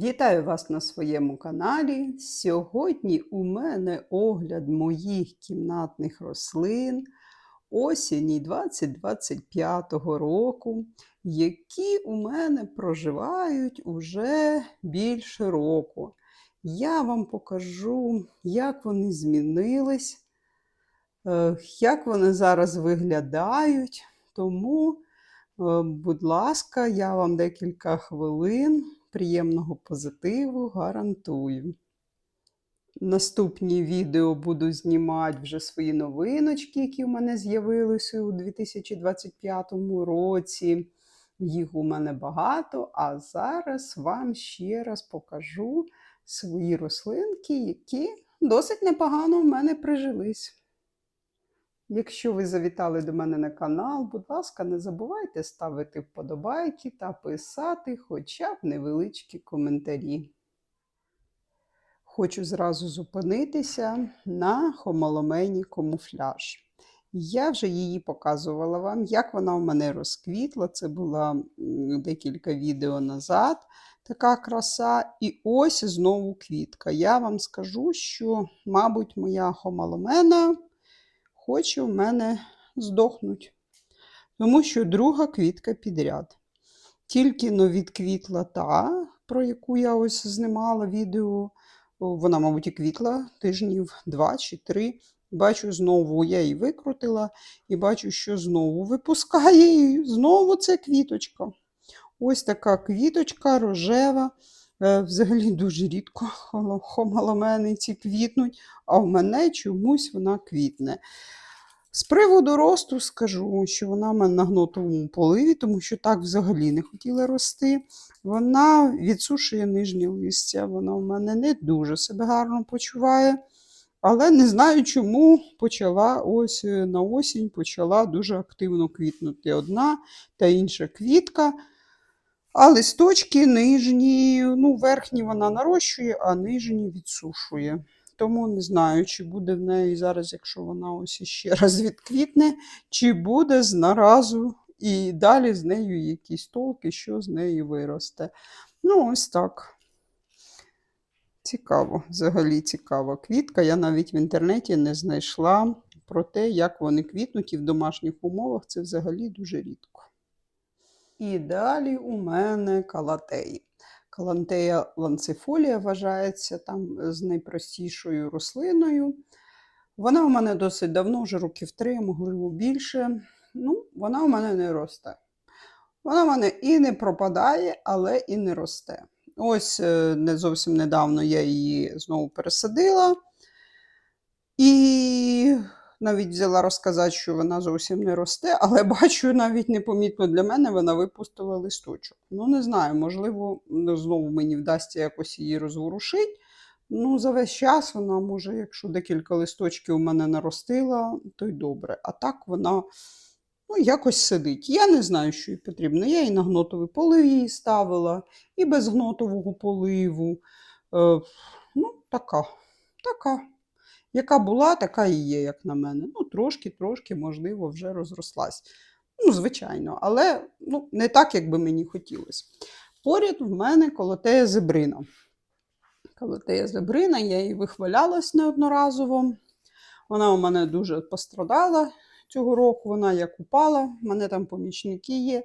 Вітаю вас на своєму каналі. Сьогодні у мене огляд моїх кімнатних рослин осені 2025 року, які у мене проживають уже більше року. Я вам покажу, як вони змінились, е, як вони зараз виглядають. Тому, е, будь ласка, я вам декілька хвилин приємного позитиву гарантую. Наступні відео буду знімати вже свої новиночки, які в мене з'явилися у 2025 році. Їх у мене багато, а зараз вам ще раз покажу свої рослинки, які досить непогано в мене прижились. Якщо ви завітали до мене на канал, будь ласка, не забувайте ставити вподобайки та писати хоча б невеличкі коментарі. Хочу зразу зупинитися на хомоломені камуфляж. Я вже її показувала вам, як вона у мене розквітла. Це було декілька відео назад. Така краса. І ось знову квітка. Я вам скажу, що, мабуть, моя хомоломена хоче в мене здохнуть. Тому що друга квітка підряд. Тільки но відквітла та, про яку я ось знімала відео. Вона, мабуть, і квітла тижнів два чи три. Бачу, знову я її викрутила і бачу, що знову випускає її. Знову це квіточка. Ось така квіточка рожева. Е, Взагалі дуже рідко хомаломениці квітнуть, а в мене чомусь вона квітне. З приводу росту скажу, що вона в мене на гнотовому поливі, тому що так взагалі не хотіла рости. Вона відсушує нижнє листя, вона в мене не дуже себе гарно почуває. Але не знаю, чому почала ось е, на осінь почала дуже активно квітнути одна та інша квітка. А листочки нижні, ну, верхні вона нарощує, а нижні відсушує. Тому не знаю, чи буде в неї зараз, якщо вона ось іще раз відквітне, чи буде з наразу і далі з нею якісь толки, що з неї виросте. Ну, ось так. Цікаво, взагалі цікава квітка. Я навіть в інтернеті не знайшла про те, як вони квітнуть і в домашніх умовах це взагалі дуже рідко. І далі у мене калатеї. Калантея ланцифолія вважається там з найпростішою рослиною. Вона у мене досить давно, вже років три, можливо, більше. Ну, вона у мене не росте. Вона в мене і не пропадає, але і не росте. Ось е, не зовсім недавно я її знову пересадила. І навіть взяла розказати, що вона зовсім не росте, але бачу, навіть непомітно для мене вона випустила листочок. Ну, не знаю, можливо, ну, знову мені вдасться якось її розворушити. Ну, за весь час вона, може, якщо декілька листочків у мене наростила, то й добре. А так вона ну, якось сидить. Я не знаю, що їй потрібно. Я і на гнотовий полив її ставила, і без гнотового поливу. Е, ну, така, така. Яка була, така і є, як на мене. Ну, трошки-трошки, можливо, вже розрослась. Ну, звичайно, але ну, не так, як би мені хотілося. Поряд в мене колотея зебрина. Колотея зебрина, я її вихвалялась неодноразово. Вона у мене дуже пострадала цього року. Вона як упала, в мене там помічники є.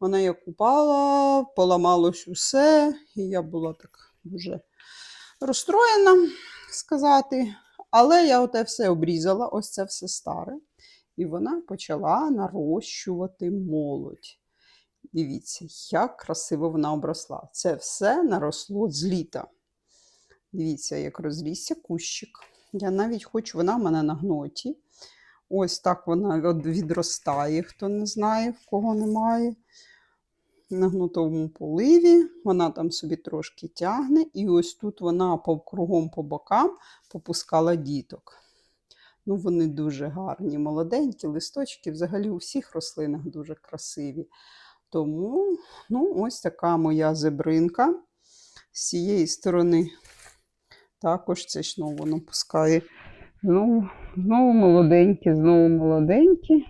Вона як упала, поламалось усе, і я була так дуже розстроєна, сказати. Але я оте все обрізала, ось це все старе. І вона почала нарощувати молодь. Дивіться, як красиво вона обросла. Це все наросло з літа. Дивіться, як розрісся кущик. Я навіть хочу, вона в мене на гноті. Ось так вона відростає, хто не знає, в кого немає. На гнутовому поливі. Вона там собі трошки тягне, і ось тут вона кругом по бокам попускала діток. Ну, вони дуже гарні, молоденькі, листочки взагалі у всіх рослинах дуже красиві. Тому, ну, ось така моя зебринка. З цієї сторони також це ж ну, воно. Знову, знову молоденькі, знову молоденькі.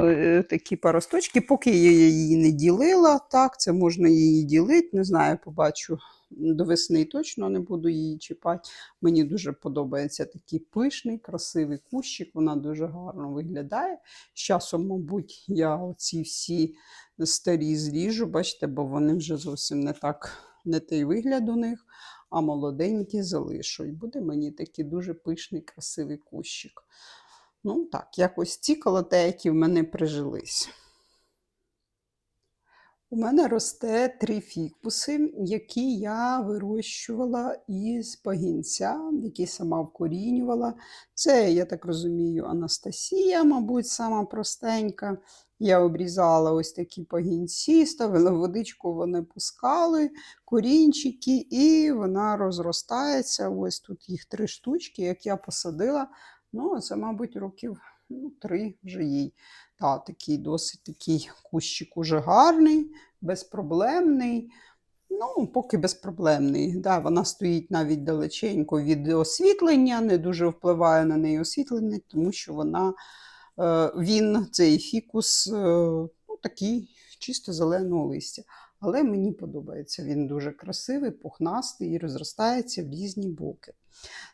Е, такі паросточки, поки я її не ділила. Так, це можна її ділити. Не знаю, побачу до весни точно не буду її чіпати. Мені дуже подобається такий пишний, красивий кущик, вона дуже гарно виглядає. З часом, мабуть, я оці всі старі зріжу, бачите, бо вони вже зовсім не так, не той вигляд у них, а молоденькі залишу. І буде мені такий дуже пишний, красивий кущик. Ну, так, якось ці колотейки в мене прижились. У мене росте три фікуси, які я вирощувала із пагінця, які сама вкорінювала. Це, я так розумію, Анастасія, мабуть, сама простенька. Я обрізала ось такі пагінці, ставила водичку, вони пускали, корінчики, і вона розростається. Ось тут їх три штучки, як я посадила. Ну, це, мабуть, років ну, три вже їй. Та, такий досить такий кущик уже гарний, безпроблемний. Ну, поки безпроблемний. Да, вона стоїть навіть далеченько від освітлення, не дуже впливає на неї освітлення, тому що вона, е, він, цей фікус, е, ну, такий чисто зеленого листя. Але мені подобається, він дуже красивий, пухнастий і розростається в різні боки.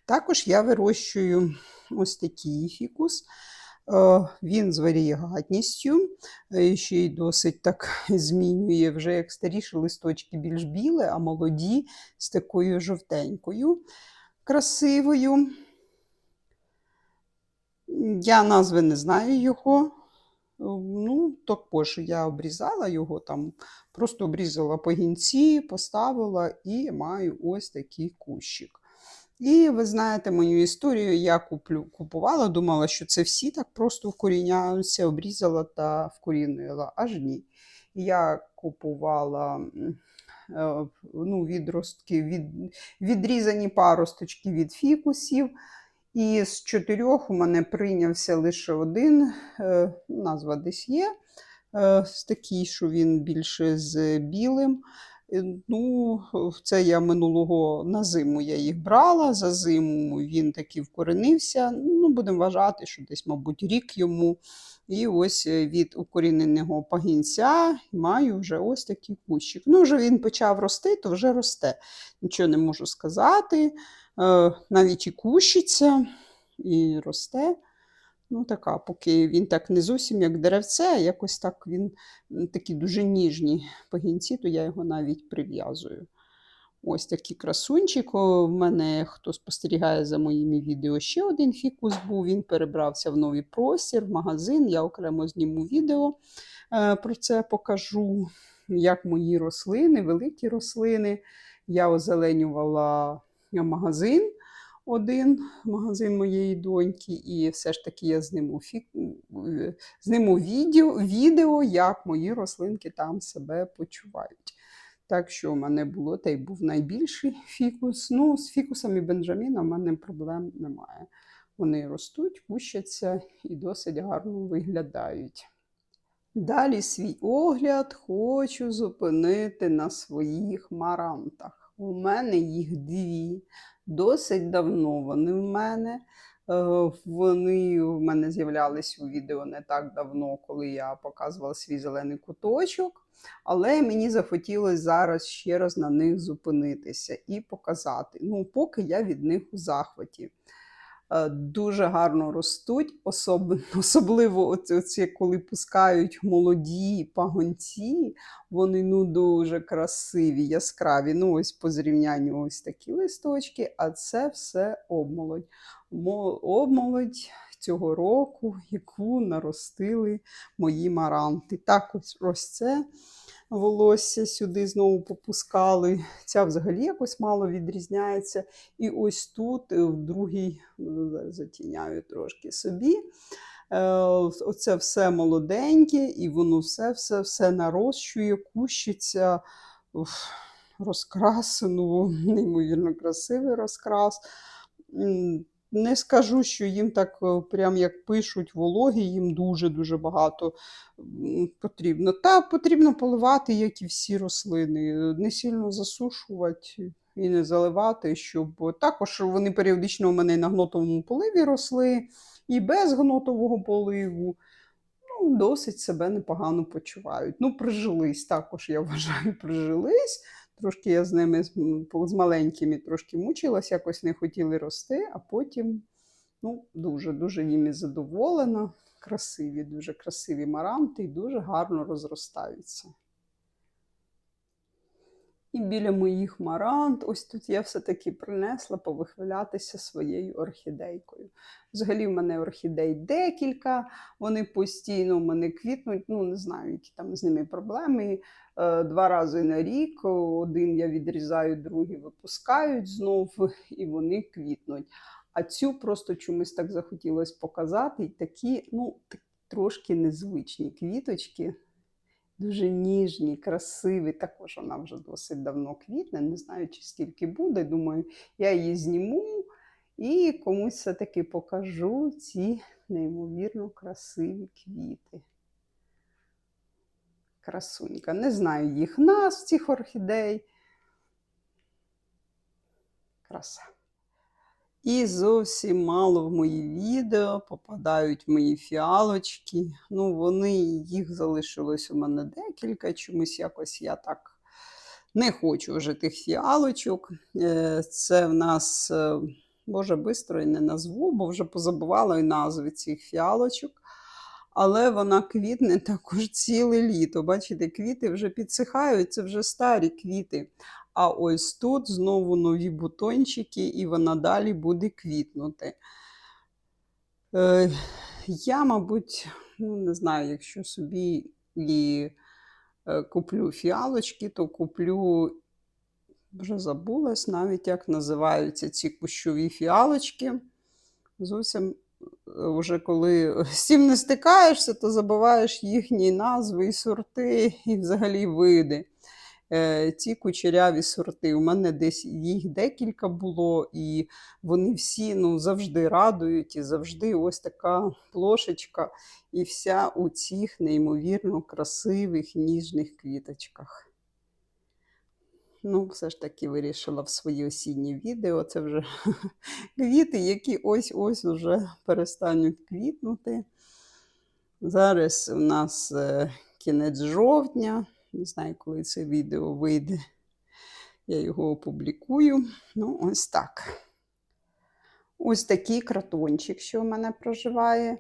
Також я вирощую ось такий фікус. Е, Він з варієгатністю, е, ще й досить так змінює, вже як старіші листочки більш білі, а молоді з такою жовтенькою, красивою. Я назви не знаю його. Ну, також я обрізала його там, просто обрізала пагінці, поставила і маю ось такий кущик. І ви знаєте мою історію, я куплю, купувала, думала, що це всі так просто вкоріняються, обрізала та вкорінила. Аж ні. Я купувала е, ну, відростки, від, відрізані паросточки від фікусів. І з чотирьох у мене прийнявся лише один, е, назва десь є, е, такий, що він більше з білим. Ну, це я минулого на зиму я їх брала. За зиму він таки вкоренився. Ну, будемо вважати, що десь, мабуть, рік йому. І ось е, від укоріненого пагінця маю вже ось такий кущик. Ну, вже він почав рости, то вже росте. Нічого не можу сказати. Е, Навіть і кущиться, і росте. Ну, така, поки він так не зовсім як деревце, а якось так він такі дуже ніжні пагінці, то я його навіть прив'язую. Ось такий красунчик. В мене, хто спостерігає за моїми відео, ще один фікус був. Він перебрався в новий простір, в магазин. Я окремо зніму відео е, про це покажу. Як мої рослини, великі рослини. Я озеленювала магазин один, магазин моєї доньки, і все ж таки я зніму, фі... е, зніму відео, відео, як мої рослинки там себе почувають. Так що у мене було, та й був найбільший фікус. Ну, з фікусами Бенджаміна в мене проблем немає. Вони ростуть, кущаться і досить гарно виглядають. Далі свій огляд хочу зупинити на своїх марантах. У мене їх дві. Досить давно вони в мене. Е, Вони в мене з'являлись у відео не так давно, коли я показувала свій зелений куточок. Але мені захотілося зараз ще раз на них зупинитися і показати. Ну, поки я від них у захваті. Е, Дуже гарно ростуть, особ... особливо оці, коли пускають молоді пагонці, вони ну дуже красиві, яскраві. Ну, ось по зрівнянню ось такі листочки, а це все обмолодь. Обмолодь цього року, яку наростили мої маранти. Так, ось, ось це волосся сюди знову попускали. Ця взагалі якось мало відрізняється. І ось тут, е, в другій, ну, затіняю трошки собі. Е, Оце все молоденьке, і воно все-все-все нарощує, кущиться. Уф, Розкрасено, неймовірно красивий розкрас. Не скажу, що їм так, е, прям як пишуть, вологі, їм дуже-дуже багато потрібно. Та потрібно поливати, як і всі рослини, не сильно засушувати і не заливати, щоб також вони періодично у мене на гнотовому поливі росли, і без гнотового поливу. ну, досить себе непогано почувають. Ну, прижились також, я вважаю, прижились. Трошки я з ними з, маленькими трошки мучилась, якось не хотіли рости, а потім ну, дуже-дуже ними задоволена. Красиві, дуже красиві маранти і дуже гарно розростаються. І біля моїх марант, ось тут я все-таки принесла повихвалятися своєю орхідейкою. Взагалі, в мене орхідей декілька, вони постійно в мене квітнуть. Ну, не знаю, які там з ними проблеми. Е, Два рази на рік. Один я відрізаю, другий випускають знов, і вони квітнуть. А цю просто чомусь так захотілося показати. І такі, ну, трошки незвичні квіточки. Дуже ніжні, красиві. Також вона вже досить давно квітне. Не знаю, чи скільки буде. Думаю, я її зніму і комусь все-таки покажу ці неймовірно красиві квіти. Красунька. Не знаю їх назв цих орхідей. Краса. І зовсім мало в мої відео попадають мої фіалочки. Ну, вони їх залишилось у мене декілька. Чомусь якось я так не хочу вже тих фіалочок. Е, Це в нас, е, боже, бистро і не назву, бо вже позабувала і назви цих фіалочок. Але вона квітне також ціле літо. Бачите, квіти вже підсихають, це вже старі квіти. А ось тут знову нові бутончики, і вона далі буде квітнути. Е, я, мабуть, ну, не знаю, якщо собі і е, куплю фіалочки, то куплю, вже забулась навіть, як називаються ці кущові фіалочки. Зовсім вже коли з цим не стикаєшся, то забуваєш їхні назви і сорти, і взагалі види. Е, ці кучеряві сорти. У мене десь їх декілька було, і вони всі ну, завжди радують, і завжди ось така плошечка, і вся у цих неймовірно красивих ніжних квіточках. Ну, все ж таки вирішила в свої осінні відео. Це вже квіти, які ось-ось вже перестануть квітнути. Зараз у нас е, кінець жовтня. Не знаю, коли це відео вийде. Я його опублікую. Ну, ось так. Ось такий кротончик, що в мене проживає.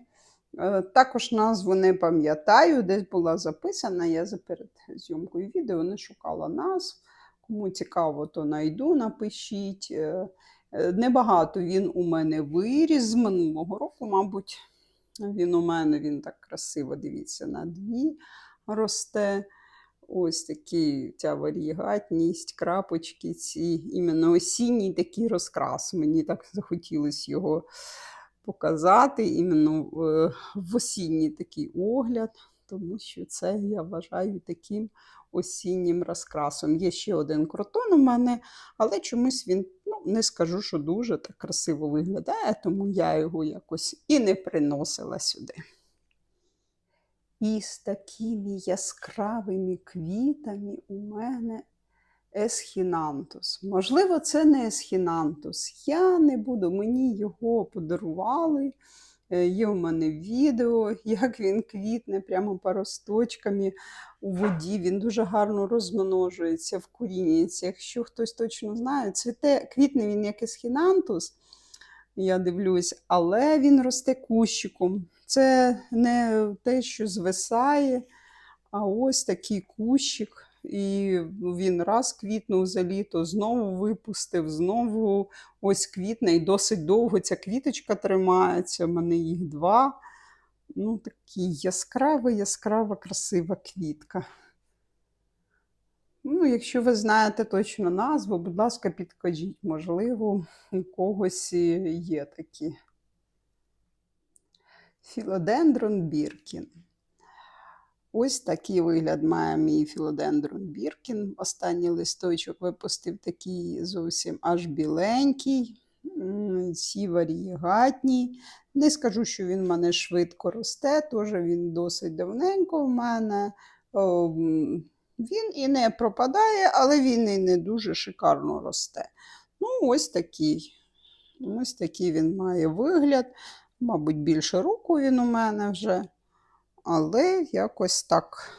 Е, Також назву не пам'ятаю, десь була записана. Я перед зйомкою відео не шукала назв. Кому цікаво, то найду, напишіть. Е, е, Небагато він у мене виріс з минулого року, мабуть. Він у мене він так красиво, дивіться, на дві росте. Ось такі ця варігатність, крапочки, ці іменно осінній такий розкрас. Мені так захотілося його показати, іменно е, в осінній такий огляд, тому що це я вважаю таким осіннім розкрасом. Є ще один кротон у мене, але чомусь він, ну, не скажу, що дуже так красиво виглядає, тому я його якось і не приносила сюди. І з такими яскравими квітами у мене есхінантус. Можливо, це не есхінантус. Я не буду, мені його подарували. Е, Є у мене відео, як він квітне прямо паросточками у воді. Він дуже гарно розмножується, вкорінюється. Якщо хтось точно знає, цвіте, квітне він як есхінантус, я дивлюсь, але він росте кущиком. Це не те, що звисає, а ось такий кущик. І він раз квітнув за літо, знову випустив, знову ось квітне, і досить довго ця квіточка тримається. У мене їх два. Ну, такий яскрава, яскрава, красива квітка. Ну, якщо ви знаєте точно назву, будь ласка, підкажіть, можливо, у когось є такі. Філодендрон Біркін. Ось такий вигляд має мій філодендрон Біркін. Останній листочок випустив такий зовсім аж біленький, ці варігатні. Не скажу, що він в мене швидко росте, теж він досить давненько в мене. Він і не пропадає, але він і не дуже шикарно росте. Ну, ось такий. Ось такий він має вигляд. Мабуть, більше року він у мене вже. але якось так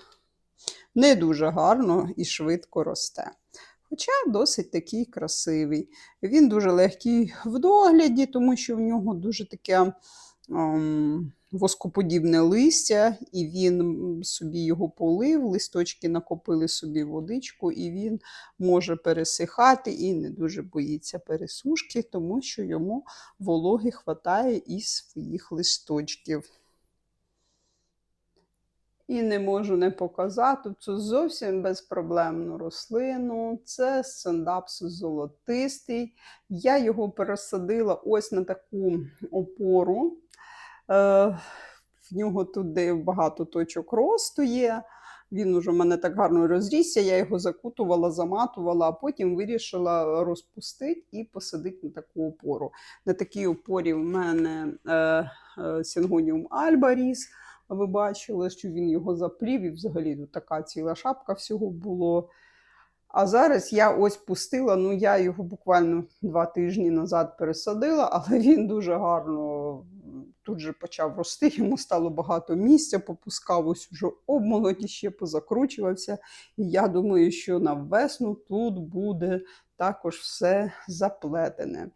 не дуже гарно і швидко росте. Хоча досить такий красивий. Він дуже легкий в догляді, тому що в нього дуже таке ем, воскоподібне листя, і він собі його полив, листочки накопили собі водичку, і він може пересихати і не дуже боїться пересушки, тому що йому вологи хватає із своїх листочків. І не можу не показати цю зовсім безпроблемну рослину. Це сцендапсус золотистий. Я його пересадила ось на таку опору. Е, в нього тут де багато точок росту є. Він уже в мене так гарно розрісся, я його закутувала, заматувала, а потім вирішила розпустити і посадити на таку опору. На такій опорі в мене е, е, Сінгоніум Альба ріс. Ви бачили, що він його заплів, і взагалі тут така ціла шапка всього було. А зараз я ось пустила, ну я його буквально два тижні назад пересадила, але він дуже гарно тут же почав рости, йому стало багато місця, попускав ось уже обмолоті ще позакручувався. І я думаю, що на весну тут буде також все заплетене.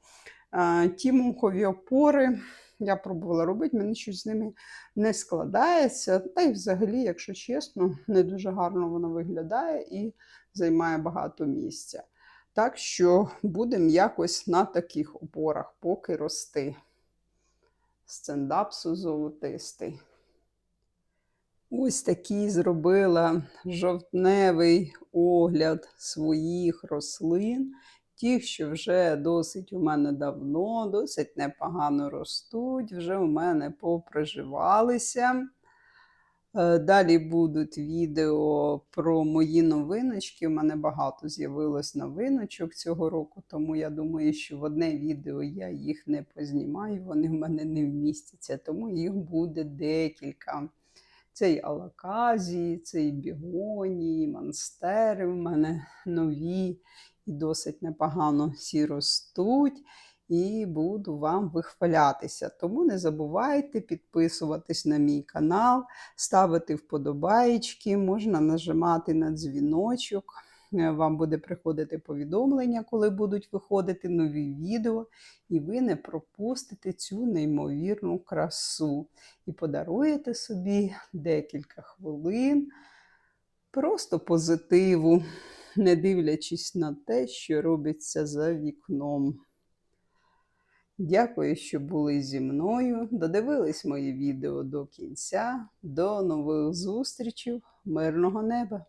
Ті мухові опори я пробувала робити, мені щось з ними не складається. Та й взагалі, якщо чесно, не дуже гарно воно виглядає і займає багато місця. Так що будемо якось на таких опорах, поки рости. Стендапсу золотистий. Ось такий зробила жовтневий огляд своїх рослин. Ті, що вже досить у мене давно, досить непогано ростуть, вже у мене поприживалися. Е, Далі будуть відео про мої новиночки. У мене багато з'явилось новиночок цього року, тому я думаю, що в одне відео я їх не познімаю, вони в мене не вмістяться, тому їх буде декілька. Це і алаказії, це і бігонії, монстери в мене нові і досить непогано всі ростуть. І буду вам вихвалятися. Тому не забувайте підписуватись на мій канал, ставити вподобаєчки, можна нажимати на дзвіночок. Е, Вам буде приходити повідомлення, коли будуть виходити нові відео, і ви не пропустите цю неймовірну красу. І подаруєте собі декілька хвилин просто позитиву, не дивлячись на те, що робиться за вікном. Дякую, що були зі мною. Додивились мої відео до кінця. До нових зустрічей, мирного неба!